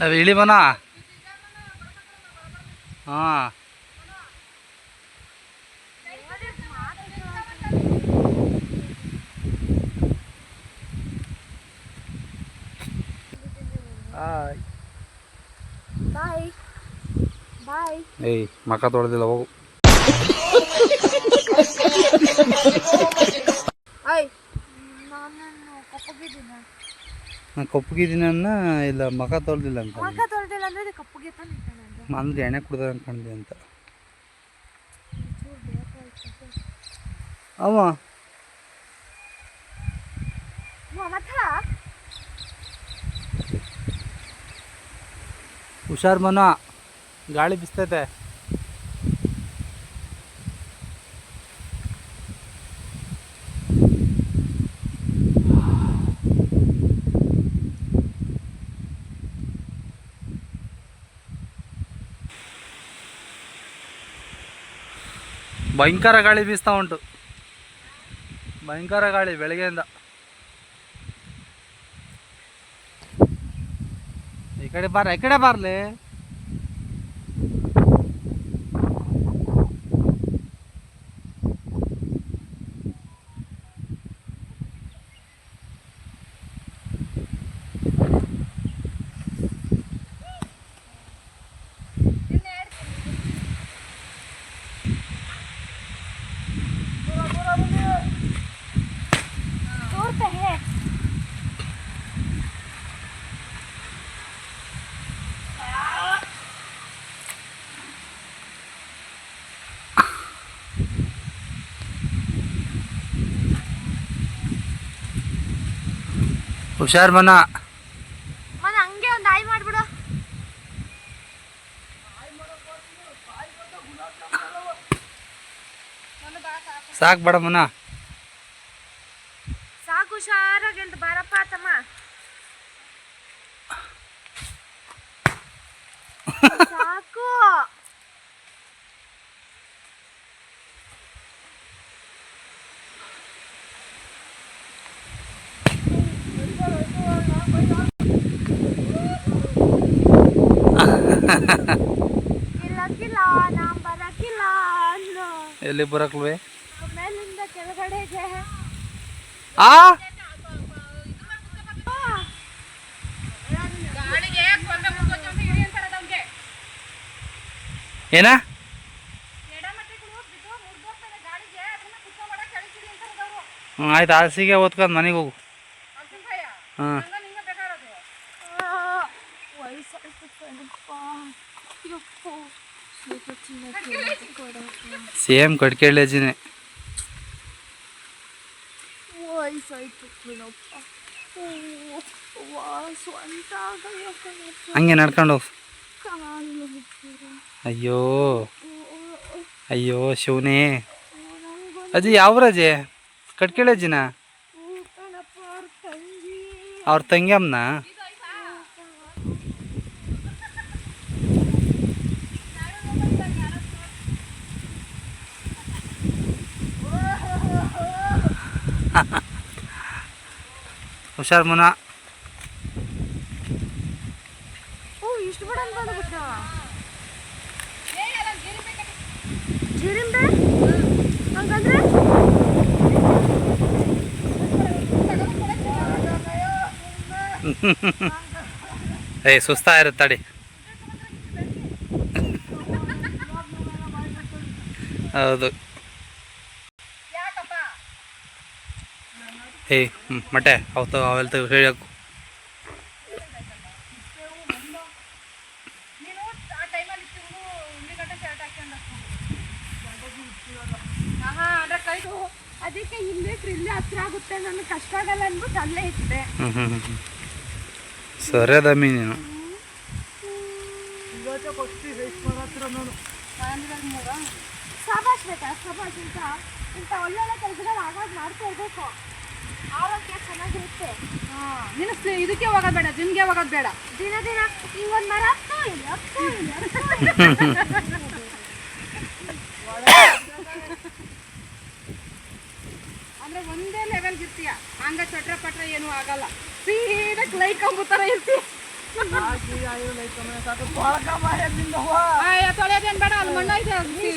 ಅವ್ ಇಳಿಬನ ಹಾಂ. ಏಯ್ ಮಕ ತೊಳೆದಿಲ್ಲ ಹೋಗು. ಅಯ್ ನಾನು ಕಪ್ಪಗಿದ್ದೀನ ನಾನು ಕಪ್ಪಗಿದ್ದೀನಿ ಅನ್ನ ಇಲ್ಲ ಮಕ ತೊಳೆದಿಲ್ಲ ಅಂತ ಮಗ ತೊಳ್ದಿಲ್ಲ ಅಂದ್ರೆ ಕಪ್ಪಗೆ ತಾನೆ ಕಣದು ಅಂದ್ರೆ ಎಣ್ಣೆ ಕುಡ್ದ ಅನ್ಕೊಂಡೆ ಅಂತ. ಅವ. ಹುಷಾರ್ ಮನ. ಗಾಳಿ ಬಿಸ್ತೈತೆ. ಭಯಂಕರ ಗಾಳಿ ಬೀಸ್ತಾ ಉಂಟು ಭಯಂಕರ ಗಾಳಿ ಬೆಳಗ್ಗೆಯಿಂದ ಈ ಕಡೆ ಬಾರ ಈ ಕಡೆ ಬಾರ್ಲಿ ಹುಷಾರ್ ಮನ. ಮನ ಹಂಗೆ ಒಂದು ಆಯ್ ಮಾಡ್ಬಿಡು. ಸಾಕು ಬೇಡ ಮನ. ಸಾಕು ಹುಷಾರಾಗಿ ಬಾರಪ್ಪ ತಮ್ಮ. ಎಲ್ಲಿ ಬರಕ್ಲ್ವೇ ಮೇಲಿಂದ ಕೆಳಗಡೆಗೆ ಆ ಏನ ಹ್ಞೂ ಆಯ್ತು ಆಸಿಗೆ ಓದ್ಕೊಂಡು ಮನೆಗೆ ಹೋಗು ಹಾಂ ಸೇಮ್ ಕಡ್ಕೆಳ್ಳಿ ಅಜ್ಜಿನೇ ವಯಸ್ಸಾಯ್ತು ಕಣಪ್ಪ ಸ್ವಂತ ಹಂಗೆ ನಡ್ಕೊಂಡು ಹೋಗು. ಅಯ್ಯೋ ಅಯ್ಯೋ ಶಿವನೇ. ಅಜ್ಜಿ ಯಾವ ರಜೆ? ಕಟ್ಕೇಳಜ್ಜಿನ ಅವ್ರ ತಂಗಿಯಮ್ಮನ ಅವ್ರ ತಂಗಿ ಅಮ್ಮನ ಏಯ್ ಸುಸ್ತಾ ಇರುತ್ತೆ ತಡಿ. ಹೌದು. ಏಯ್ ಮಟೆ ಅವತ್ತು ಅವೆಲ್ಲ ಅದ ಹೇಳಕು ಅದಕ್ಕೆ ಇಲ್ಲೇ ಇಲ್ಲೇ ಹತ್ರ ಆಗುತ್ತೆ ನನಗೆ ಕಷ್ಟ ಆಗಲ್ಲ ಅಂದ್ಬಿಟ್ಟು ಅಲ್ಲೇ ಇಟ್ಟೆ ಹ್ಞೂ ಹ್ಞೂ ಹ್ಞೂ ಸರಿ ಅದಮ್ಮಿ ನೀನು ಸಭಾಷ್ ಬೇಕಾ? ಸಭಾಷ್ ಅಂತ ಇಂಥ ಒಳ್ಳೊಳ್ಳೆ ಕೆಲಸಗಳು ಆಗಾಗ ಮಾಡ್ತಾ ಆರೋಗ್ಯ ಚೆನ್ನಾಗಿರುತ್ತೆ. ಹಾ ಸ- ಇದಕ್ಕೆ ಹೋಗೋದು ಬೇಡ ಜಿಮ್ಗೆ ಹೋಗೋದು ಬೇಡ? ದಿನ ದಿನ ಮರ ಹತ್ತು ಇಲ್ಲಿ ಹತ್ತು ಇಲ್ಲಿ ಅಂದ್ರೆ ಒಂದೇ ಲೆವೆಲ್ ಇರ್ತೀಯ. ಹಂಗ ಚಟ್ರ ಪಟ್ರ ಏನು ಆಗಲ್ಲ. ಸೀದಾ ಲೈಟ್ ಕಂಬು ಥರ ಇರ್ತೀಯ ಆಯ್, ತೊಳೆಯೋದೇನ್ ಬೇಡ ಅಲ್ಲಿ ಮಣ್ಣು ಐತೆ ನೀನ್